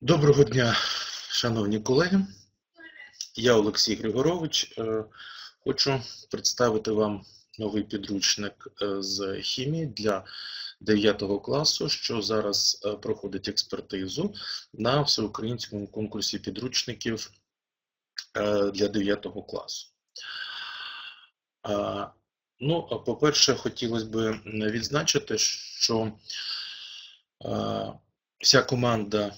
Доброго дня, шановні колеги. Я Олексій Григорович. Е, Хочу представити вам новий підручник е, з хімії для 9 класу, що зараз е, проходить експертизу на всеукраїнському конкурсі підручників для 9 класу. Ну, по-перше, хотілося б відзначити, що вся команда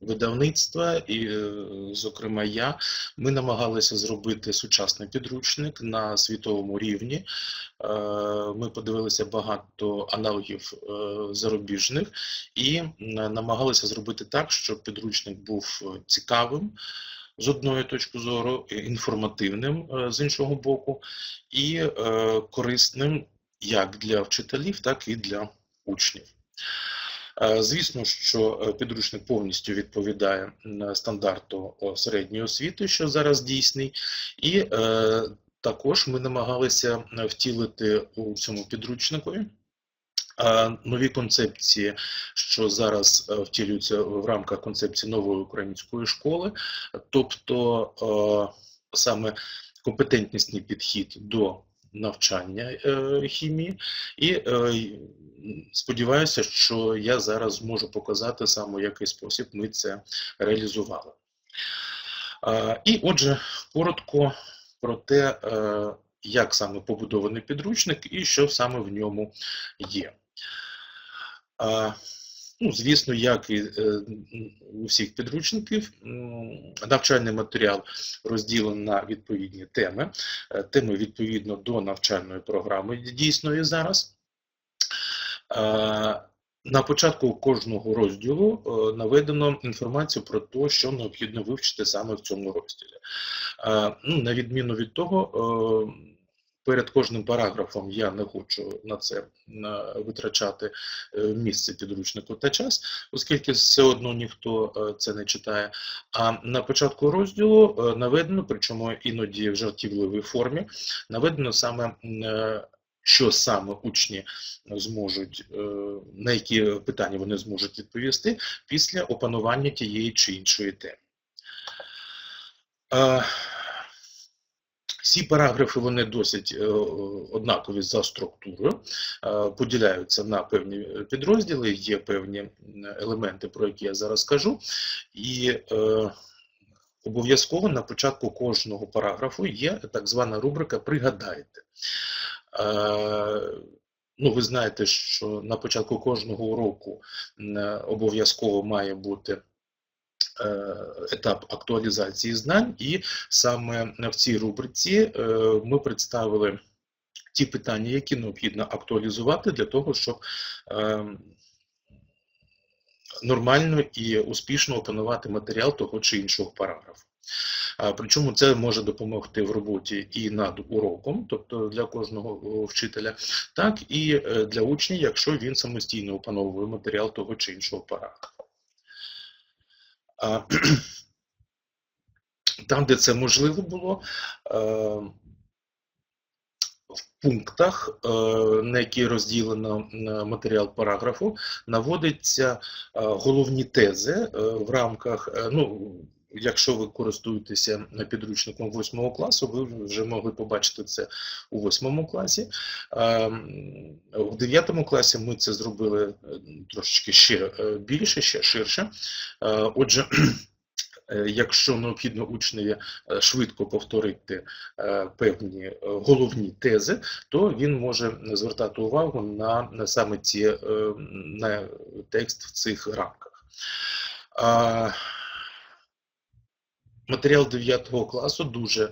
видавництва, і, е, зокрема, я, ми намагалися зробити сучасний підручник на світовому рівні. Е, Ми подивилися багато аналогів е, зарубіжних і намагалися зробити так, щоб підручник був цікавим. З одної точки зору, інформативним з іншого боку, і корисним як для вчителів, так і для учнів. Звісно, що е, підручник повністю відповідає стандарту середньої освіти, що зараз дійсний, і е, також ми намагалися е, втілити у цьому підручникові нові концепції, що зараз втілюються в рамках концепції нової української школи, тобто саме компетентнісний підхід до навчання е, хімії, і е, сподіваюся, що я зараз зможу показати саме в який спосіб ми це реалізували. Е, І отже, коротко про те, як саме побудований підручник і що саме в ньому є. Ну, звісно, як і е, у всіх підручників, навчальний матеріал розділений на відповідні теми. Е, Теми відповідно до навчальної програми дійсної зараз. Е, На початку кожного розділу наведено інформацію про те, що необхідно вивчити саме в цьому розділі. Ну, на відміну від того, перед кожним параграфом я не хочу на це витрачати е, місце підручнику та час, оскільки все одно ніхто е, це не читає. А на початку розділу е, наведено, причому іноді в жартівливій формі, наведено саме. Що саме учні зможуть, на які питання вони зможуть відповісти після опанування тієї чи іншої теми. Всі параграфи вони досить е, однакові за структурою, е, поділяються на певні підрозділи, є певні елементи, про які я зараз скажу, і е, обов'язково на початку кожного параграфу є так звана рубрика Пригадайте. Ну, ви знаєте, що на початку кожного уроку обов'язково має бути етап актуалізації знань, і саме в цій рубриці е, ми представили ті питання, які необхідно актуалізувати для того, щоб е, нормально і успішно опанувати матеріал того чи іншого параграфу. Причому це може допомогти в роботі і над уроком, тобто для кожного вчителя, так і е, для учня, якщо він самостійно опановує матеріал того чи іншого параграфу. Там, де це можливо було, е, в пунктах, е, на які розділено е, матеріал параграфу, наводяться головні тези в рамках, ну, якщо ви користуєтеся підручником 8 класу, ви вже могли побачити це у 8 класі. Е, В 9 класі ми це зробили е, трошечки ще е, більше, ще ширше. Е, Отже, Е, Якщо необхідно учневі е, швидко повторити е, певні е, головні тези, то він може звертати увагу на, на саме ці е, на текст в цих рамках. Матеріал 9 класу дуже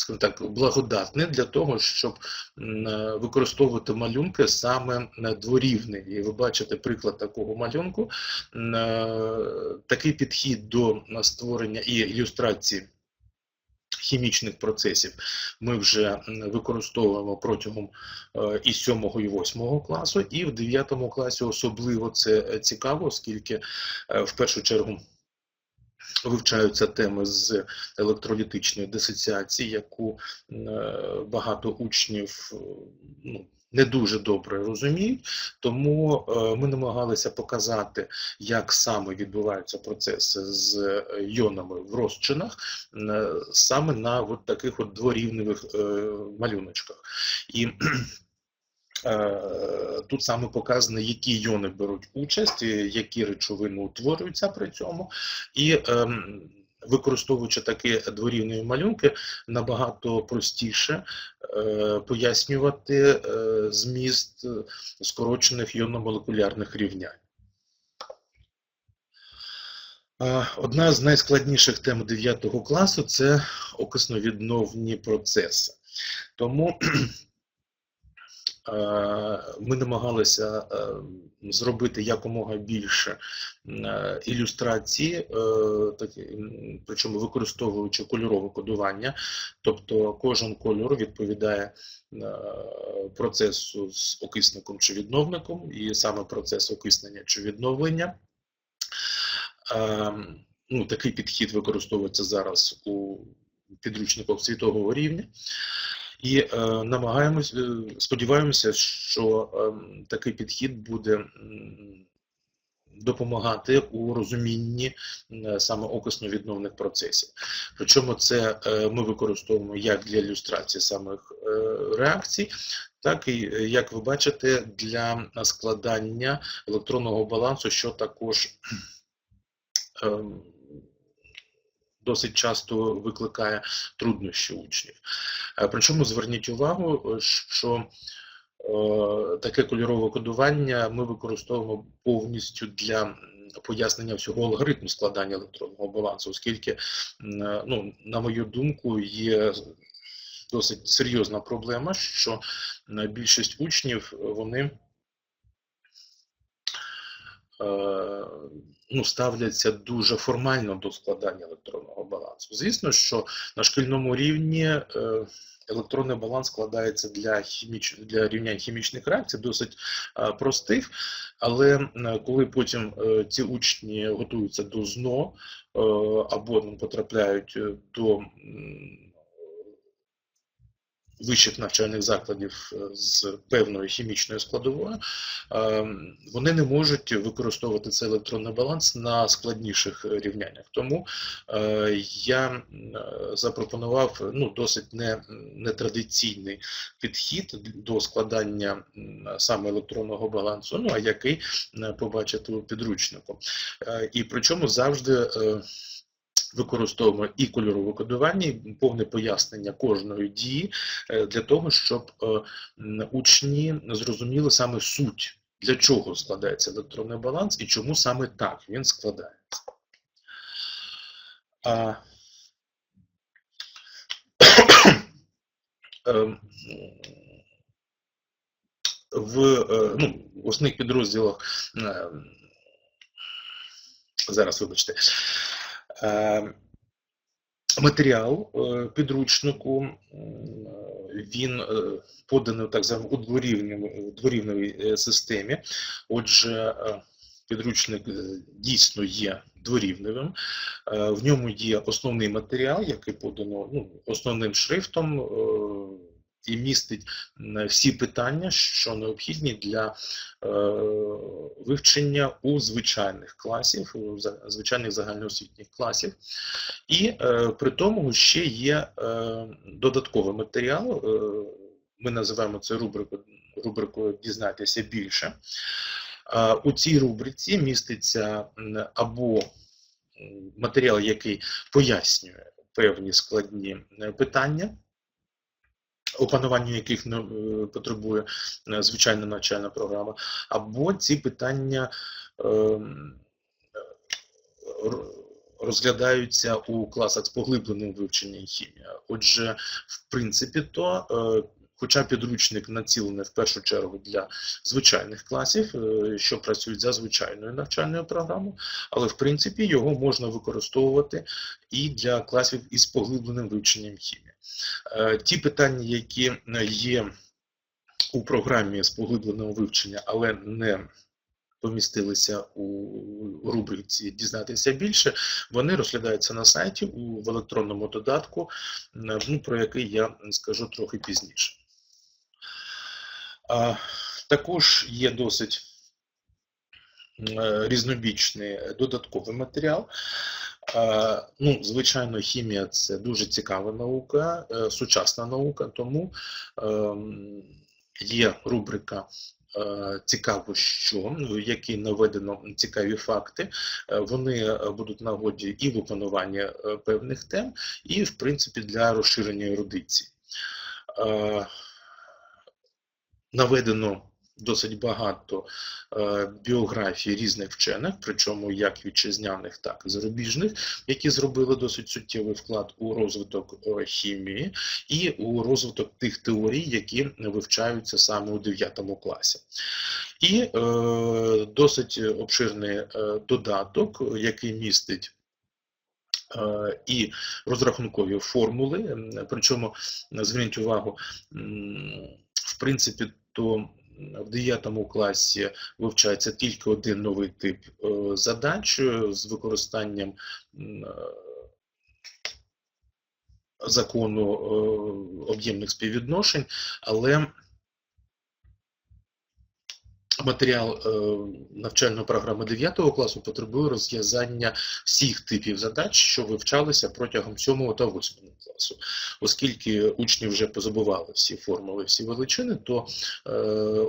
скажімо так, благодатний для того, щоб е, використовувати малюнки саме дворівні. І ви бачите приклад такого малюнку. Е, Такий підхід до е, створення і ілюстрації хімічних процесів ми вже використовуємо протягом і 7 і 8 класу, і в 9 класі особливо це цікаво, оскільки в першу чергу вивчаються теми з електролітичної дисоціації, яку е, багато учнів е, ну, не дуже добре розуміють, тому е, ми намагалися показати, як саме відбуваються процеси з йонами в розчинах, саме на от таких от дворівневих малюночках. І Тут саме показано, які йони беруть участь, е, які речовини утворюються при цьому, і ем, використовуючи такі дворівневі малюнки, набагато простіше е, пояснювати е, зміст е, скорочених йонно-молекулярних рівнянь. Е, Одна з найскладніших тем 9 класу це окисновідновні процеси. Тому е, ми намагалися е, зробити якомога більше е, ілюстрації, е, причому використовуючи кольорове кодування, тобто кожен кольор відповідає е, процесу з окисником чи відновником, і саме процес окиснення чи відновлення. Ну, такий підхід використовується зараз у підручниках світового рівня. І е, намагаємось, е, сподіваємося, що е, такий підхід буде допомагати у розумінні саме окисно-відновних процесів. Причому це ми використовуємо як для ілюстрації самих реакцій, так і, як ви бачите, для складання електронного балансу, що також ем, досить часто викликає труднощі учнів. Е, Причому зверніть увагу, що е, таке кольорове кодування ми використовуємо повністю для пояснення всього алгоритму складання електронного балансу, оскільки, е, ну, на мою думку, є досить серйозна проблема, що більшість учнів вони ну, ставляться дуже формально до складання електронного балансу. Звісно, що на шкільному рівні е, електронний баланс складається для, хіміч... для рівнянь хімічних реакцій досить е, простих, але е, коли потім е, ці учні готуються до ЗНО е, або ну, потрапляють е, до вищих навчальних закладів е, з певною хімічною складовою, е, вони не можуть використовувати цей електронний баланс на складніших рівняннях. Тому е, я е, запропонував ну, досить не, нетрадиційний підхід до складання саме електронного балансу, ну а який побачите у підручнику. І причому завжди. Використовуємо і кольорове кодування, і повне пояснення кожної дії е, для того, щоб е, учні зрозуміли саме суть, для чого складається електронний баланс і чому саме так він складається. Ем, в, е, ну, основних підрозділах зараз вибачте. Е, Матеріал е, підручнику він е, поданий так званому у дворівневій, дворівневій системі. Отже, підручник дійсно є дворівневим. В ньому є основний матеріал, який подано ну, основним шрифтом. І містить всі питання, що необхідні для е, вивчення у звичайних класів, у звичайних загальноосвітніх класів. І е, при тому ще є е, додатковий матеріал. Ми називаємо це рубрику, рубрикою Дізнайтеся більше. У цій рубриці міститься або матеріал, який пояснює певні складні питання, опануванню яких не, е, потребує е, звичайна навчальна програма, або ці питання ем, розглядаються у класах з поглибленим вивченням хімії. Отже, в принципі, то, е, хоча підручник націлений в першу чергу для звичайних класів, що працюють за звичайною навчальною програмою, але в принципі його можна використовувати і для класів із поглибленим вивченням хімії. Е, Ті питання, які е, є у програмі з поглибленого вивчення, але не помістилися у рубриці Дізнатися більше, вони розглядаються на сайті у в електронному додатку, е, ну, про який я скажу трохи пізніше. А, Також є досить різнобічний додатковий матеріал. Е, Ну, звичайно, хімія це дуже цікава наука, е, сучасна наука, тому ем, є рубрика. е, Цікаво, що в якій наведено цікаві факти, вони будуть нагоді і в опануванні е, певних тем, і в принципі для розширення ерудиції. Наведено досить багато е, біографій різних вчених, причому як вітчизняних, так і зарубіжних, які зробили досить суттєвий вклад у розвиток е, хімії і у розвиток тих теорій, які вивчаються саме у 9 класі. І е, досить обширний е, додаток, який містить і розрахункові формули, причому зверніть увагу, в принципі, то в 9 класі вивчається тільки один новий тип е, задач е, з використанням е, закону об'ємних співвідношень, але матеріал е, навчальної програми 9 класу потребує розв'язання всіх типів задач, що вивчалися протягом 7 та 8 класу. Оскільки учні вже позабували всі формули, всі величини, то е,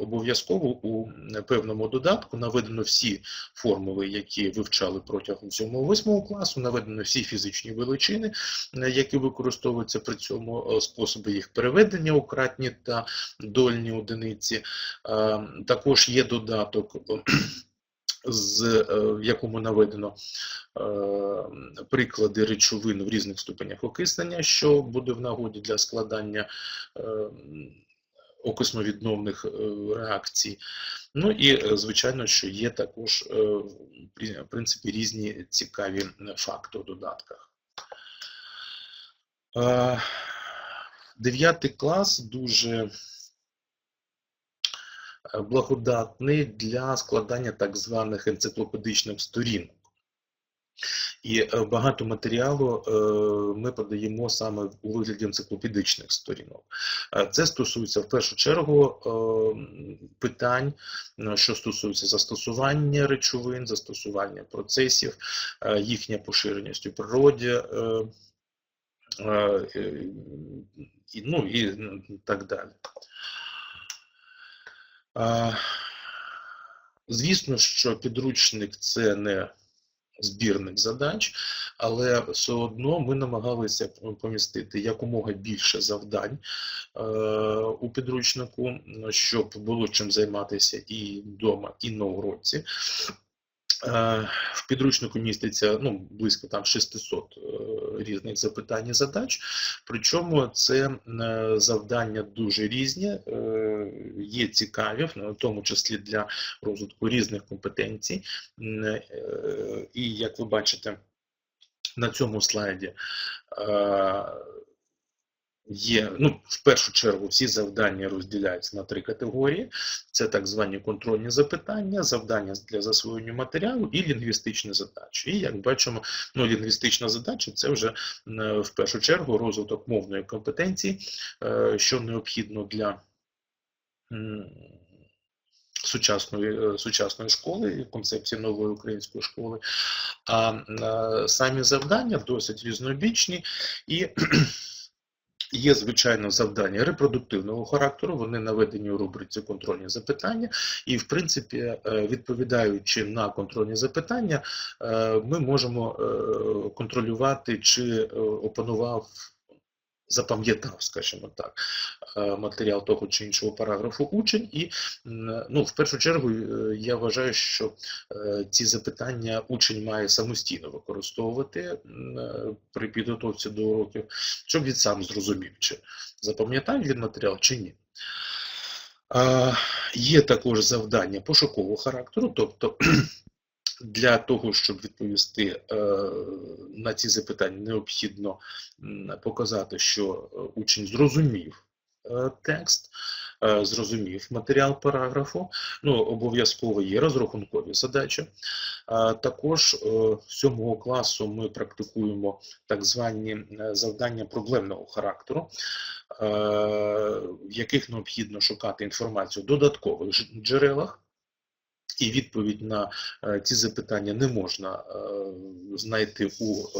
обов'язково у певному додатку наведено всі формули, які вивчали протягом 7-8 класу, наведено всі фізичні величини, е, які використовуються при цьому, способи їх переведення у кратні та дольні одиниці. Також є додаток, з, е, в якому наведено е, приклади речовин в різних ступенях окиснення, що буде в нагоді для складання е, окисновідновних реакцій. Ну і, звичайно, що є також, в принципі, різні цікаві факти у додатках. Дев'ятий клас дуже благодатний для складання так званих енциклопедичних сторінок. І е, багато матеріалу е, ми подаємо саме у вигляді енциклопедичних сторінок. Е, Це стосується в першу чергу е, питань, е, що стосуються застосування речовин, застосування процесів, е, їхня поширеність у природі. е, е, е, ну і так далі. Звісно, що підручник це не збірник задач, але все одно ми намагалися помістити якомога більше завдань е, у підручнику, щоб було чим займатися і вдома, і на уроці. Е, В підручнику міститься ну, близько там 600 е, різних запитань і задач, причому це е, завдання дуже різні, є цікаві, в тому числі для розвитку різних компетенцій. І як ви бачите на цьому слайді, Є, ну, в першу чергу, всі завдання розділяються на три категорії: це так звані контрольні запитання, завдання для засвоєння матеріалу і лінгвістичні задачі. І як бачимо, ну, лінгвістична задача це вже е, в першу чергу розвиток мовної компетенції, е, що необхідно для сучасної, е, сучасної школи, концепції нової української школи. А самі завдання досить різнобічні і Є, звичайно, завдання репродуктивного характеру, вони наведені у рубриці контрольні запитання, і, в принципі, е, відповідаючи на контрольні запитання, е, ми можемо е, контролювати, чи опанував. Запам'ятав, скажімо так, е, матеріал того чи іншого параграфу учень, і ну, в першу чергу е, я вважаю, що е, ці запитання учень має самостійно використовувати при підготовці до уроків, щоб він сам зрозумів, чи запам'ятав він матеріал, чи ні. Є також завдання пошукового характеру, тобто для того, щоб відповісти е, на ці запитання, необхідно показати, що е, учень зрозумів е, текст, зрозумів матеріал параграфу. Ну, обов'язково є розрахункові задачі. Також 7 класу ми практикуємо так звані завдання проблемного характеру. в яких необхідно шукати інформацію в додаткових джерелах. І відповідь на е, ці запитання не можна е, знайти у е,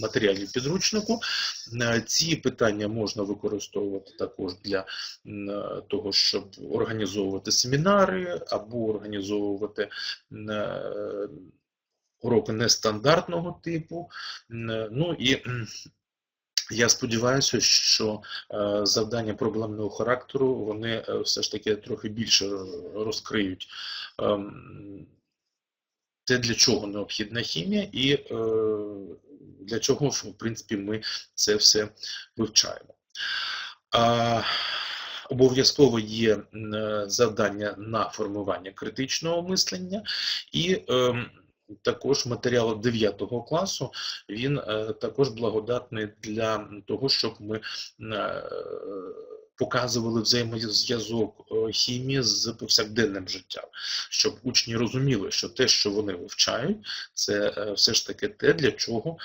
матеріалі підручнику. Ці питання можна використовувати також для того, щоб організовувати семінари або організовувати уроки нестандартного типу. Ну і я сподіваюся, що е, завдання проблемного характеру вони е, все ж таки трохи більше розкриють ем, те, для чого необхідна хімія, і е, для чого, в принципі, ми це все вивчаємо. Обов'язково є завдання на формування критичного мислення, і ем, також матеріал 9 класу він е, також благодатний для того, щоб ми е, показували взаємозв'язок е, хімії з повсякденним життям, щоб учні розуміли, що те, що вони вивчають, це все ж таки те, для чого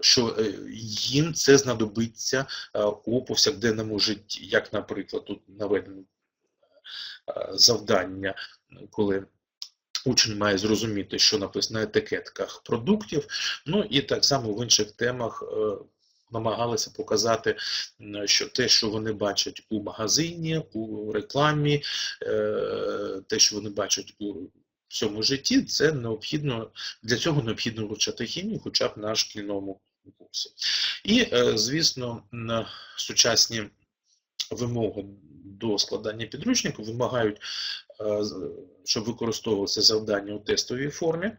що їм це знадобиться у повсякденному житті. Як, наприклад, тут наведено завдання, коли Учень має зрозуміти, що написано на етикетках продуктів, ну і так само в інших темах е, намагалися показати, що те, що вони бачать у магазині, у рекламі, е, те, що вони бачать у всьому житті, це необхідно для цього необхідно вивчати хімію, хоча б на шкільному курсі. І, е, звісно, сучасні вимоги до складання підручників вимагають, щоб використовувалося завдання у тестовій формі.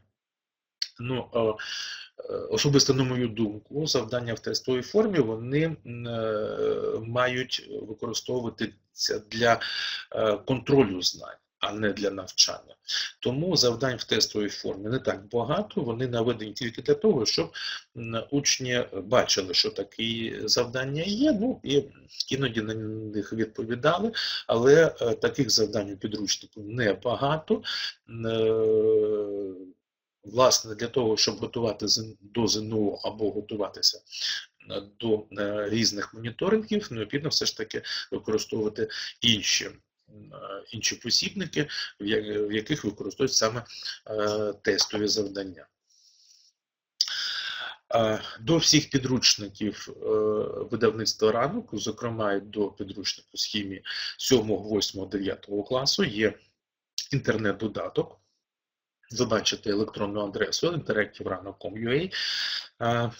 Ну, е, е, особисто на мою думку, завдання в тестовій формі вони е, мають використовуватися для е, контролю знань, а не для навчання. Тому завдань в тестовій формі не так багато, вони наведені тільки для того, щоб учні бачили, що такі завдання є, ну і іноді на них відповідали, але е, таких завдань у підручнику небагато. Е, Власне, для того, щоб готувати до ЗНО або готуватися е, до різних моніторингів, необхідно все ж таки використовувати інші, інші посібники, в яких використовують саме е, тестові завдання. Е, До всіх підручників е, видавництва ранок, зокрема до підручнику з хімії 7, 8, 9 класу, є інтернет-додаток. Ви бачите електронну адресу interactive.ранок.com.ua. Е,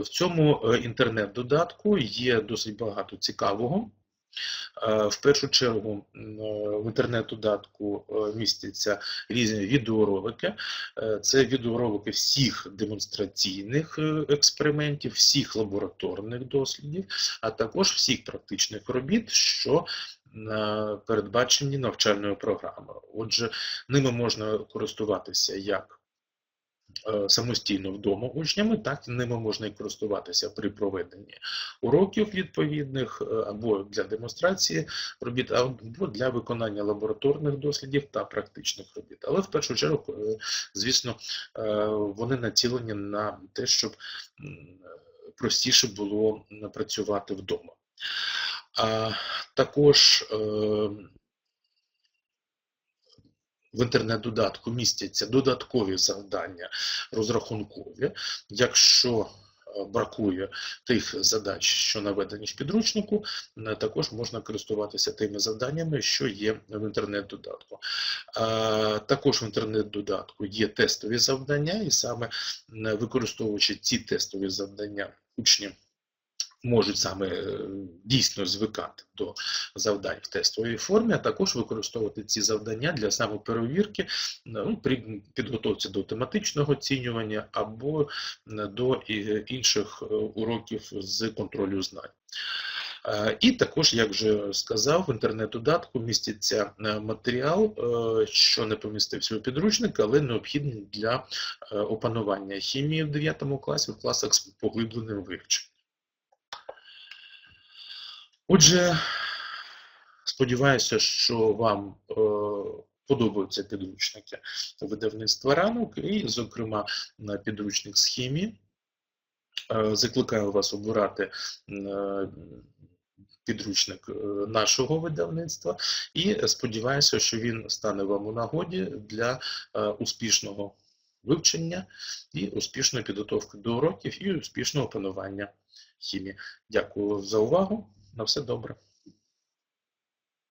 В цьому е, інтернет-додатку є досить багато цікавого. Е, В першу чергу е, в інтернет-додатку е, містяться різні відеоролики. Це відеоролики всіх демонстраційних експериментів, всіх лабораторних дослідів, а також всіх практичних робіт, що передбачені навчальною програмою. Отже, ними можна користуватися як самостійно вдома учнями, так ними можна і користуватися при проведенні уроків відповідних е, або для демонстрації робіт, або для виконання лабораторних дослідів та практичних робіт. Але в першу чергу, е, звісно, е, вони націлені на те, щоб простіше було працювати вдома. А також е, в інтернет-додатку містяться додаткові завдання розрахункові. Якщо е, бракує тих задач, що наведені в підручнику, також можна користуватися тими завданнями, що є в інтернет-додатку. Е, Також в інтернет-додатку є тестові завдання, і саме використовуючи ці тестові завдання, учні можуть саме е, дійсно звикати до завдань в тестовій формі, а також використовувати ці завдання для самоперевірки ну, при підготовці до тематичного оцінювання або е, до інших е, уроків з контролю знань. Е, І також, як вже сказав, в інтернет-додатку міститься е, матеріал, е, що не помістився у підручник, але необхідний для е, опанування хімії в 9 класі в класах з поглибленим вивченням. Отже, сподіваюся, що вам е, подобаються підручники видавництва ранок, і, зокрема, на підручник з хімії. Е, закликаю вас обирати е, підручник е, нашого видавництва, і сподіваюся, що він стане вам у нагоді для е, успішного вивчення і успішної підготовки до уроків і успішного опанування хімії. Дякую за увагу. На все добре.